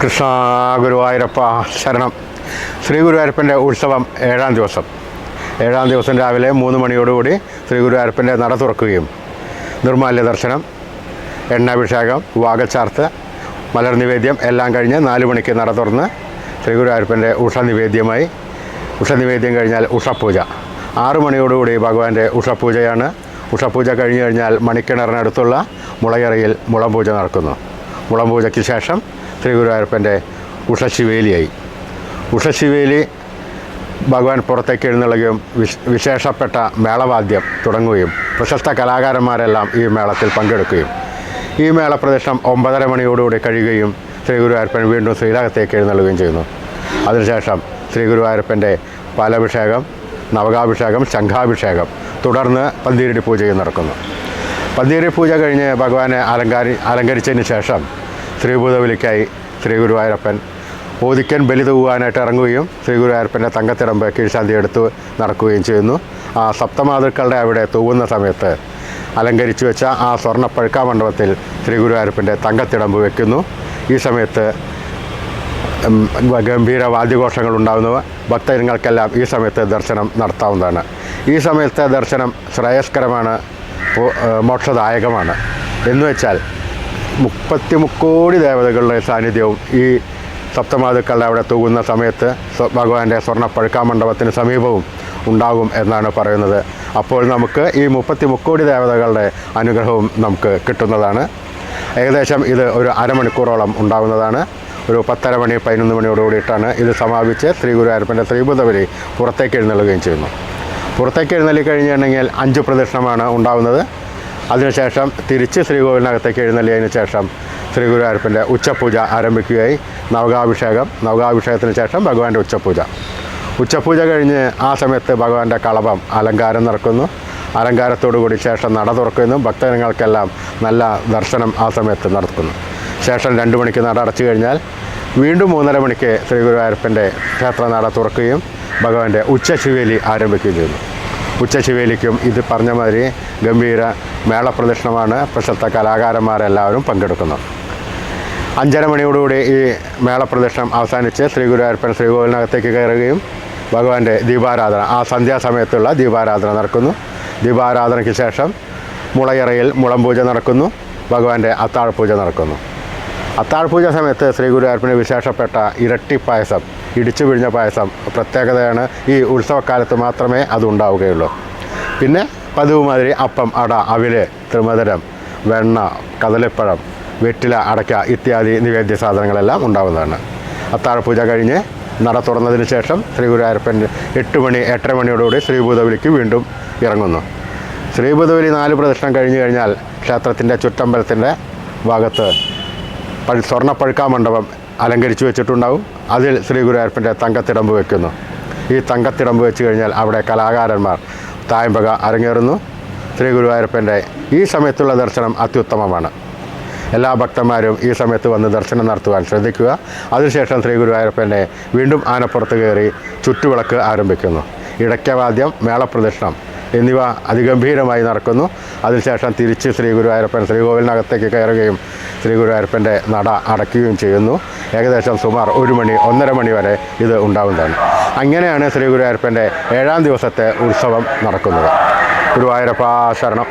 കൃഷ്ണ ഗുരുവായൂരപ്പ ശരണം. ശ്രീ ഗുരുവായൂരപ്പന്റെ ഉത്സവം ഏഴാം ദിവസം. ഏഴാം ദിവസം രാവിലെ മൂന്ന് മണിയോടുകൂടി ശ്രീ ഗുരുവായൂരപ്പന്റെ നട തുറക്കുകയും നിർമാല്യ ദർശനം എണ്ണാഭിഷേകം വാഗച്ചാർത്ത് മലർ നിവേദ്യം എല്ലാം കഴിഞ്ഞ് നാല് മണിക്ക് നട തുറന്ന് ശ്രീ ഗുരുവായൂരപ്പന്റെ ഉഷ നിവേദ്യമായി. ഉഷ നിവേദ്യം കഴിഞ്ഞാൽ ഉഷപൂജ ആറു മണിയോടുകൂടി ഭഗവാന്റെ ഉഷപൂജയാണ് ഉഷപൂജ കഴിഞ്ഞു കഴിഞ്ഞാൽ മണിക്കിണറിനടുത്തുള്ള മുളയറയിൽ മുളംപൂജ നടക്കുന്നു. മുളംപൂജയ്ക്ക് ശേഷം ശ്രീ ഗുരുവായൂരപ്പന്റെ ഉഷശിവേലിയായി ഉഷശിവേലി ഭഗവാൻ പുറത്തേക്ക് എഴുന്നള്ളുകയും വിശ് വിശേഷപ്പെട്ട മേളവാദ്യം തുടങ്ങുകയും പ്രശസ്ത കലാകാരന്മാരെല്ലാം ഈ മേളത്തിൽ പങ്കെടുക്കുകയും. ഈ മേളപ്രദക്ഷിണം ഒമ്പതര മണിയോടുകൂടി കഴിയുകയും ശ്രീ ഗുരുവായൂരപ്പൻ വീണ്ടും ശ്രീരാഗത്തേക്ക് എഴുന്നള്ളുകയും ചെയ്യുന്നു. അതിനുശേഷം ശ്രീ ഗുരുവായൂരപ്പന്റെ പാലഭിഷേകം നവകാഭിഷേകം ശംഖാഭിഷേകം തുടർന്ന് പന്തീരടി പൂജയും നടക്കുന്നു. പന്തീരടി പൂജ കഴിഞ്ഞ് ഭഗവാനെ അലങ്കാരി അലങ്കരിച്ചതിന് ശേഷം ശ്രീഭൂതബലിക്കായി ശ്രീ ഗുരുവായൂരപ്പൻ ഓദിക്കൻ ബലി തൂവാനായിട്ട് ഇറങ്ങുകയും ശ്രീ ഗുരുവായൂരപ്പന്റെ തങ്കത്തിടമ്പ് കീഴ്ശാന്തി എടുത്ത് നടക്കുകയും ചെയ്യുന്നു. ആ സപ്തമാതൃക്കളുടെ അവിടെ തൂവുന്ന സമയത്ത് അലങ്കരിച്ചു വെച്ച ആ സ്വർണ പഴുക്കാ മണ്ഡപത്തിൽ ശ്രീ ഗുരുവായൂരപ്പന്റെ തങ്കത്തിടമ്പ് വയ്ക്കുന്നു ഈ സമയത്ത് ഗംഭീര വാദ്യഘോഷങ്ങൾ ഉണ്ടാകുന്നവ ഭക്തജനങ്ങൾക്കെല്ലാം ഈ സമയത്ത് ദർശനം നടത്താവുന്നതാണ്. ഈ സമയത്തെ ദർശനം ശ്രേയസ്കരമാണ്. മോക്ഷദായകമാണ്. എന്ന് വെച്ചാൽ മുപ്പത്തി മുക്കോടി ദേവതകളുടെ സാന്നിധ്യവും ഈ സപ്തമാതുക്കളുടെ അവിടെ തൂകുന്ന സമയത്ത് ഭഗവാന്റെ സ്വർണ പഴുക്കാ മണ്ഡപത്തിന് സമീപവും ഉണ്ടാകും എന്നാണ് പറയുന്നത്. അപ്പോൾ നമുക്ക് ഈ മുപ്പത്തി മുക്കോടി ദേവതകളുടെ അനുഗ്രഹവും നമുക്ക് കിട്ടുന്നതാണ്. ഏകദേശം ഇത് ഒരു അരമണിക്കൂറോളം ഉണ്ടാകുന്നതാണ്. ഒരു പത്തര മണി പതിനൊന്ന് മണിയോടുകൂടിയിട്ടാണ് ഇത് സമാപിച്ച് ശ്രീ ഗുരുവായൂരപ്പന്റെ ശ്രീബുദ്ധവരി പുറത്തേക്ക് എഴുന്നള്ളുകയും ചെയ്യുന്നു. പുറത്തേക്ക് എഴുന്നള്ളി കഴിഞ്ഞിട്ടുണ്ടെങ്കിൽ അഞ്ച് പ്രദക്ഷിണമാണ് ഉണ്ടാകുന്നത് അതിനുശേഷം തിരിച്ച് ശ്രീകോവിലിനകത്തേക്ക് എഴുന്നള്ളിയതിനു ശേഷം ശ്രീ ഗുരുവായൂരപ്പന്റെ ഉച്ചപൂജ ആരംഭിക്കുകയായി. നവകാഭിഷേകം നവകാഭിഷേകത്തിന് ശേഷം ഭഗവാന്റെ ഉച്ചപൂജ. ഉച്ചപൂജ കഴിഞ്ഞ് ആ സമയത്ത് ഭഗവാന്റെ കളഭം അലങ്കാരം നടക്കുന്നു. അലങ്കാരത്തോടു കൂടി ശേഷം നട തുറക്കുന്നു. ഭക്തജനങ്ങൾക്കെല്ലാം നല്ല ദർശനം ആ സമയത്ത് നടക്കുന്നു. ശേഷം രണ്ട് മണിക്ക് നട അടച്ചു കഴിഞ്ഞാൽ വീണ്ടും മൂന്നര മണിക്ക് ശ്രീ ഗുരുവായൂരപ്പന്റെ ക്ഷേത്ര നട തുറക്കുകയും ഭഗവാന്റെ ഉച്ചശിവേലി ആരംഭിക്കുകയും ചെയ്യുന്നു ഉച്ചശിവേലിക്കും ഇത് പറഞ്ഞ മാതിരി ഗംഭീര മേളപ്രദക്ഷിണമാണ് പ്രശസ്ത കലാകാരന്മാരെല്ലാവരും പങ്കെടുക്കുന്നു അഞ്ചര മണിയോടുകൂടി ഈ മേളപ്രദക്ഷിണം അവസാനിച്ച് ശ്രീ ഗുരുവായൂരപ്പൻ ശ്രീകോവിലിനകത്തേക്ക് കയറുകയും ഭഗവാന്റെ ദീപാരാധന ആ സന്ധ്യാസമയത്തുള്ള ദീപാരാധന നടക്കുന്നു. ദീപാരാധനയ്ക്ക് ശേഷം മുളയറയിൽ മുളംപൂജ നടക്കുന്നു. ഭഗവാന്റെ അത്താഴപൂജ നടക്കുന്നു. അത്താഴപൂജ സമയത്ത് ശ്രീ ഗുരുവായൂരപ്പന് വിശേഷപ്പെട്ട ഇരട്ടി പായസം ഇടിച്ചു പിഴിഞ്ഞ പായസം പ്രത്യേകതയാണ് ഈ ഉത്സവക്കാലത്ത് മാത്രമേ അത് ഉണ്ടാവുകയുള്ളൂ പിന്നെ പതിവ് മാതിരി അപ്പം അട അവിൽ ത്രിമധുരം വെണ്ണ കദളിപ്പഴം വെറ്റില അടയ്ക്ക ഇത്യാദി നിവേദ്യ സാധനങ്ങളെല്ലാം ഉണ്ടാവുന്നതാണ്. അത്താഴപൂജ കഴിഞ്ഞ് നട തുറന്നതിന് ശേഷം ശ്രീ ഗുരുവായൂരപ്പൻ എട്ട് മണി എട്ടര മണിയോടുകൂടി ശ്രീഭൂതബലിക്ക് വീണ്ടും ഇറങ്ങുന്നു. ശ്രീഭൂതബലി നാല് പ്രദക്ഷിണം കഴിഞ്ഞു കഴിഞ്ഞാൽ ക്ഷേത്രത്തിന്റെ ചുറ്റമ്പലത്തിന്റെ ഭാഗത്ത് പഴ സ്വർണപ്പഴുക്കാ മണ്ഡപം അലങ്കരിച്ചു വെച്ചിട്ടുണ്ടാവും. അതിൽ ശ്രീ ഗുരുവായൂരപ്പന്റെ തങ്കത്തിടമ്പ് വെക്കുന്നു. ഈ തങ്കത്തിടമ്പ് വെച്ച് കഴിഞ്ഞാൽ അവിടെ കലാകാരന്മാർ തായമ്പക അരങ്ങേറുന്നു. ശ്രീ ഗുരുവായൂരപ്പന്റെ ഈ സമയത്തുള്ള ദർശനം അത്യുത്തമമാണ്. എല്ലാ ഭക്തന്മാരും ഈ സമയത്ത് വന്ന് ദർശനം നടത്തുവാൻ ശ്രദ്ധിക്കുക. അതിനുശേഷം ശ്രീ ഗുരുവായൂരപ്പന്റെ വീണ്ടും ആനപ്പുറത്ത് കയറി ചുറ്റുവിളക്ക് ആരംഭിക്കുന്നു. ഇടയ്ക്കവാദ്യം മേളപ്രദക്ഷിണം എന്നിവ അതിഗംഭീരമായി നടക്കുന്നു. അതിനുശേഷം തിരിച്ച് ശ്രീ ഗുരുവായൂരപ്പൻ ശ്രീകോവിലിനകത്തേക്ക് കയറുകയും ശ്രീ ഗുരുവായൂരപ്പന്റെ നട അടയ്ക്കുകയും ചെയ്യുന്നു. ഏകദേശം സുമാർ ഒരു മണി ഒന്നര മണി വരെ ഇത് ഉണ്ടാവുന്നതാണ്. അങ്ങനെയാണ് ശ്രീ ഗുരുവായൂരപ്പന്റെ ഏഴാം ദിവസത്തെ ഉത്സവം നടക്കുന്നത്. ഗുരുവായൂരപ്പ ശരണം.